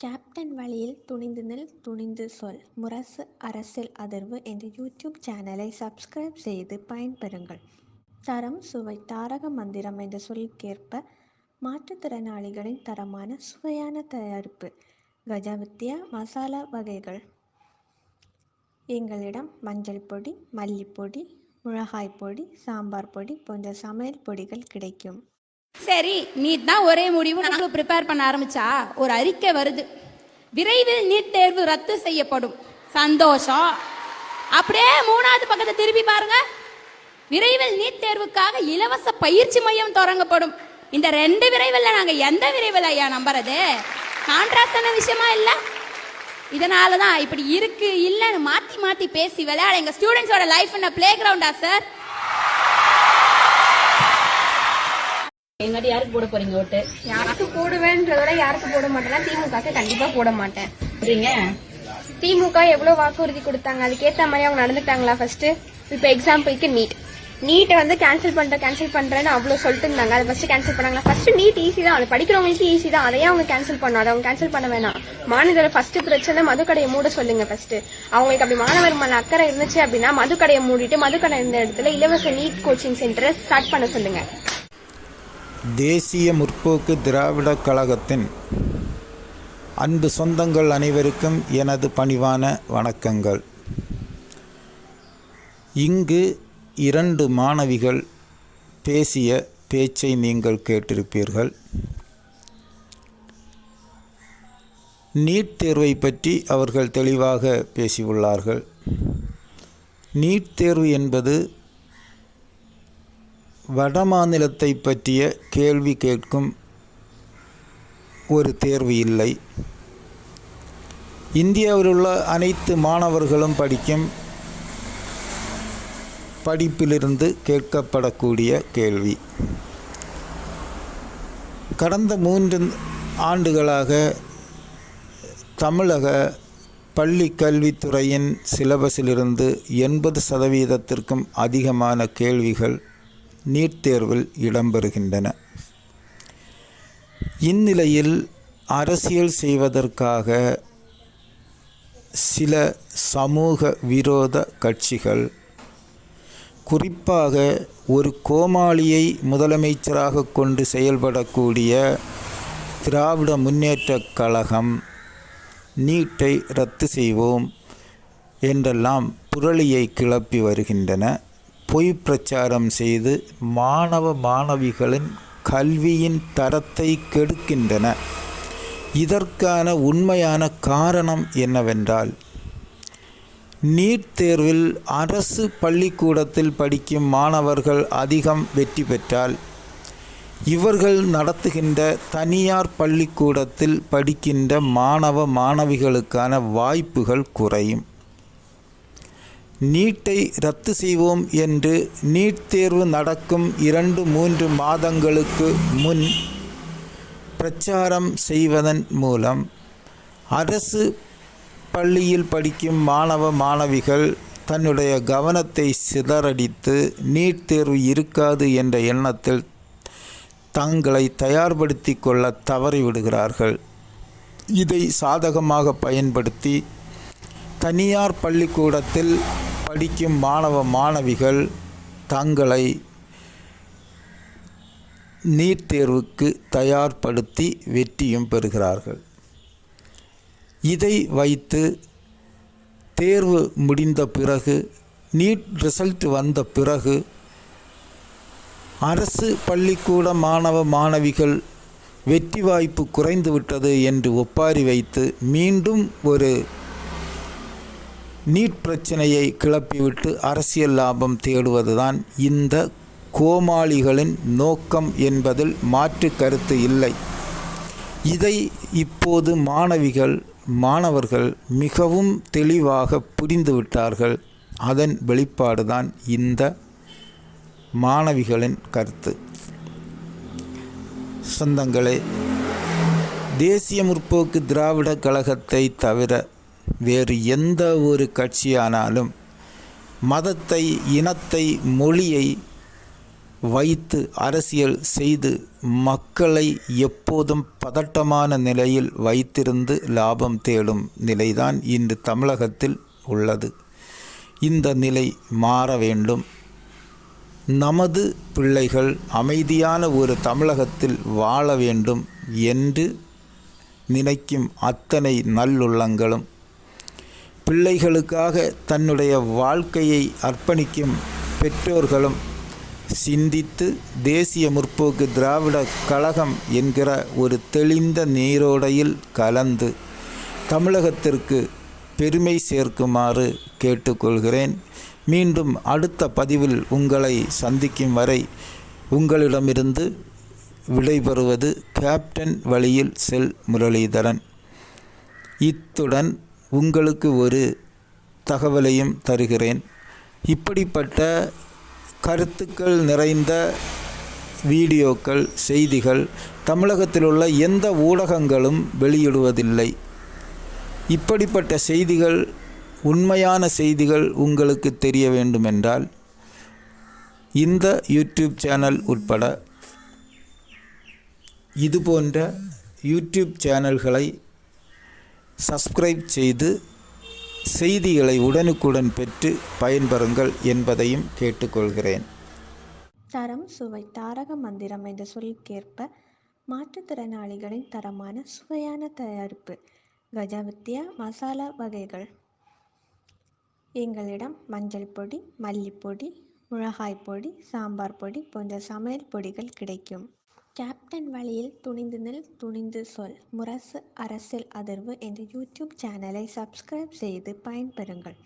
Captain வழியில் துணிந்து நில் துணிந்து சொல். முரசு அரசியல் அதிர்வு என்ற யூடியூப் சேனலை சப்ஸ்கிரைப் செய்து பயன்பெறுங்கள். தரம் சுவை தாரக மந்திரம் என்ற சொல்லுக்கேற்ப மாற்றுத்திறனாளிகளின் தரமான சுவையான தயாரிப்பு. கஜாவித்யா மசாலா வகைகள். எங்களிடம் மஞ்சள் பொடி மல்லிப்பொடி மிளகாய் பொடி சாம்பார் பொடி போன்ற சமையல் பொடிகள் கிடைக்கும். சரி நீட் தான் ஒரே முடிவு நாங்களும் ப்ரிப்பேர் பண்ண ஆரம்பிச்சா? ஒரு அறிக்கை வருது. விரைவில் நீட் தேர்வு ரத்து செய்யப்படும். சந்தோஷம். அப்படியே மூணாவது பக்கத்தை திருப்பி பாருங்க. விரைவில் நீட் தேர்வுக்காக இலவச பயிற்சி மையம் தொடங்கப்படும். இந்த ரெண்டு விரைவில் நாங்க எந்த விரைவில் ஐயா நம்புறது? கான்ட்ராக்டான விஷயமா இல்ல? இதனால தான் இப்படி இருக்கு இல்லைன்னு மாத்தி மாத்தி பேசி விளையாட. எங்க ஸ்டூடெண்ட்ஸோட லைஃப் என்ன பிளே கிரவுண்டா சார் எங்காட்டி யாருக்கு போட போறீங்க ஓட்டு? யாருக்கு போடுவேன்றத விட யாருக்கு போட மாட்டேன்னா திமுகக்கு கண்டிப்பா போட மாட்டேன். சொல்றீங்க திமுக எவ்வளவு வாக்குறுதி கொடுத்தாங்க? அதுக்கேத்த மாதிரி அவங்க நடந்துட்டாங்களா ஃபர்ஸ்ட் இப்ப எக்ஸாம்பிளுக்கு நீட் நீட்டை வந்து கேன்சல் பண்றேன் கேன்சல் பண்றேன்னு அவ்வளவு சொல்லிட்டு இருந்தாங்க. அதை ஃபர்ஸ்ட் கேன்சல் பண்ணாங்களா? ஃபர்ஸ்ட் நீட் ஈஸி தான். அது படிக்கிறவங்களுக்கு ஈஸி தான். அதையே அவங்க கேன்சல் பண்ணணும் அதை அவங்க கேன்சல் பண்ண வேணாம். மாநிலத்தோட ஃபர்ஸ்ட் பிரச்சனை மதுக்கடையை மூட சொல்லுங்க ஃபர்ஸ்ட் அவங்களுக்கு அப்படி மாணவர் மேல அக்கறை இருந்துச்சு அப்படின்னா மதுக்கடையை மூடிட்டு மதுக்கடை இருந்த இடத்துல இலவச நீட் கோச்சிங் சென்டரை ஸ்டார்ட் பண்ண சொல்லுங்க. தேசிய முற்போக்கு திராவிடக் கழகத்தின் அன்பு சொந்தங்கள் அனைவருக்கும் எனது பணிவான வணக்கங்கள். இங்கு இரண்டு மாணவிகள் பேசிய பேச்சை நீங்கள் கேட்டிருப்பீர்கள். நீட் தேர்வை பற்றி அவர்கள் தெளிவாக பேசியுள்ளார்கள். நீட் தேர்வு என்பது வடமாநிலத்தை பற்றிய கேள்வி கேட்கும் ஒரு தேர்வு இல்லை. இந்தியாவில் உள்ள அனைத்து மாணவர்களும் படிக்கும் படிப்பிலிருந்து கேட்கப்படக்கூடிய கேள்வி. கடந்த மூன்று ஆண்டுகளாக தமிழக பள்ளி கல்வித்துறையின் சிலபஸிலிருந்து எண்பது சதவீதத்திற்கும் அதிகமான கேள்விகள் நீட் தேர்வில் இடம்பெறுகின்றன. இந்நிலையில் அரசியல் செய்வதற்காக சில சமூக விரோத கட்சிகள் குறிப்பாக ஒரு கோமாளியை முதலமைச்சராக கொண்டு செயல்படக்கூடிய திராவிட முன்னேற்றக் கழகம் நீட்டை ரத்து செய்வோம் என்றெல்லாம் புரளியை கிளப்பி வருகின்றன. பொய் பிரச்சாரம் செய்து மாணவ மாணவிகளின் கல்வியின் தரத்தை கெடுக்கின்றன. இதற்கான உண்மையான காரணம் என்னவென்றால் நீட் தேர்வில் அரசு பள்ளிக்கூடத்தில் படிக்கும் மாணவர்கள் அதிகம் வெற்றி பெற்றால் இவர்கள் நடத்துகின்ற தனியார் பள்ளிக்கூடத்தில் படிக்கின்ற மாணவ மாணவிகளுக்கான வாய்ப்புகள் குறையும். நீட்டை ரத்து செய்வோம் என்று நீட் தேர்வு நடக்கும் இரண்டு மூன்று மாதங்களுக்கு முன் பிரச்சாரம் செய்வதன் மூலம் அரசு பள்ளியில் படிக்கும் மாணவ மாணவிகள் தன்னுடைய கவனத்தை சிதறடித்து நீட் தேர்வு இருக்காது என்ற எண்ணத்தில் தங்களை தயார்படுத்தி கொள்ள தவறிவிடுகிறார்கள் இதை சாதகமாக பயன்படுத்தி தனியார் பள்ளிக்கூடத்தில் படிக்கும் மாணவ மாணவிகள் தங்களை நீட் தேர்வுக்கு தயார்படுத்தி வெற்றியும் பெறுகிறார்கள். இதை வைத்து தேர்வு முடிந்த பிறகு நீட் ரிசல்ட் வந்த பிறகு அரசு பள்ளிக்கூட மாணவ மாணவிகள் வெற்றி வாய்ப்பு குறைந்துவிட்டது என்று ஒப்பாரி வைத்து மீண்டும் ஒரு நீட் பிரச்சனையை கிளப்பிவிட்டு அரசியல் லாபம் தேடுவதுதான் இந்த கோமாளிகளின் நோக்கம் என்பதில் மாற்று கருத்து இல்லை. இதை இப்போது மாணவிகள் மாணவர்கள் மிகவும் தெளிவாக புரிந்துவிட்டார்கள் அதன் வெளிப்பாடுதான் இந்த மாணவிகளின் கருத்து. சொந்தங்களே தேசிய முற்போக்கு திராவிட கழகத்தை தவிர வேறு எந்த ஒரு கட்சியானாலும் மதத்தை இனத்தை மொழியை வைத்து அரசியல் செய்து மக்களை எப்போதும் பதட்டமான நிலையில் வைத்திருந்து லாபம் தேடும் நிலைதான் இன்று தமிழகத்தில் உள்ளது. இந்த நிலை மாற வேண்டும். நமது பிள்ளைகள் அமைதியான ஒரு தமிழகத்தில் வாழ வேண்டும் என்று நினைக்கும் அத்தனை நல்லுள்ளங்களும் பிள்ளைகளுக்காக தன்னுடைய வாழ்க்கையை அர்ப்பணிக்கும் பெற்றோர்களும் சிந்தித்து தேசிய முற்போக்கு திராவிட கழகம் என்கிற ஒரு தெளிந்த நீரோடையில் கலந்து தமிழகத்திற்கு பெருமை சேர்க்குமாறு கேட்டுக்கொள்கிறேன். மீண்டும் அடுத்த பதிவில் உங்களை சந்திக்கும் வரை உங்களிடமிருந்து விடைபெறுவது கேப்டன் வழியில் செல் முரளிதரன். இத்துடன் உங்களுக்கு ஒரு தகவலையும் தருகிறேன். இப்படிப்பட்ட கருத்துக்கள் நிறைந்த வீடியோக்கள் செய்திகள் தமிழகத்தில் உள்ள எந்த ஊடகங்களும் வெளியிடுவதில்லை. இப்படிப்பட்ட செய்திகள் உண்மையான செய்திகள் உங்களுக்கு தெரிய வேண்டுமென்றால் இந்த யூடியூப் சேனல் உட்பட இது போன்ற யூடியூப் சேனல்களை சப்ஸ்கிரைப் செய்து செய்திகளை உடனுக்குடன் பெற்று பயன்பெறுங்கள் என்பதையும் கேட்டுக்கொள்கிறேன். தரம் சுவை தாரக மந்திரம் என்ற சொல்லுக்கேற்ப மாற்றுத்திறனாளிகளின் தரமான சுவையான தயாரிப்பு கஜாவித்யா மசாலா வகைகள். எங்களிடம் மஞ்சள் பொடி மல்லிப்பொடி மிளகாய் பொடி சாம்பார் பொடி போன்ற சமையல் பொடிகள் கிடைக்கும். கேப்டன் வழியில் துணிந்து நில் துணிந்து சொல். முரசு அரசியல் அதிர்வு என்ற யூடியூப் சேனலை சப்ஸ்கிரைப் செய்து பயன்பெறுங்கள்.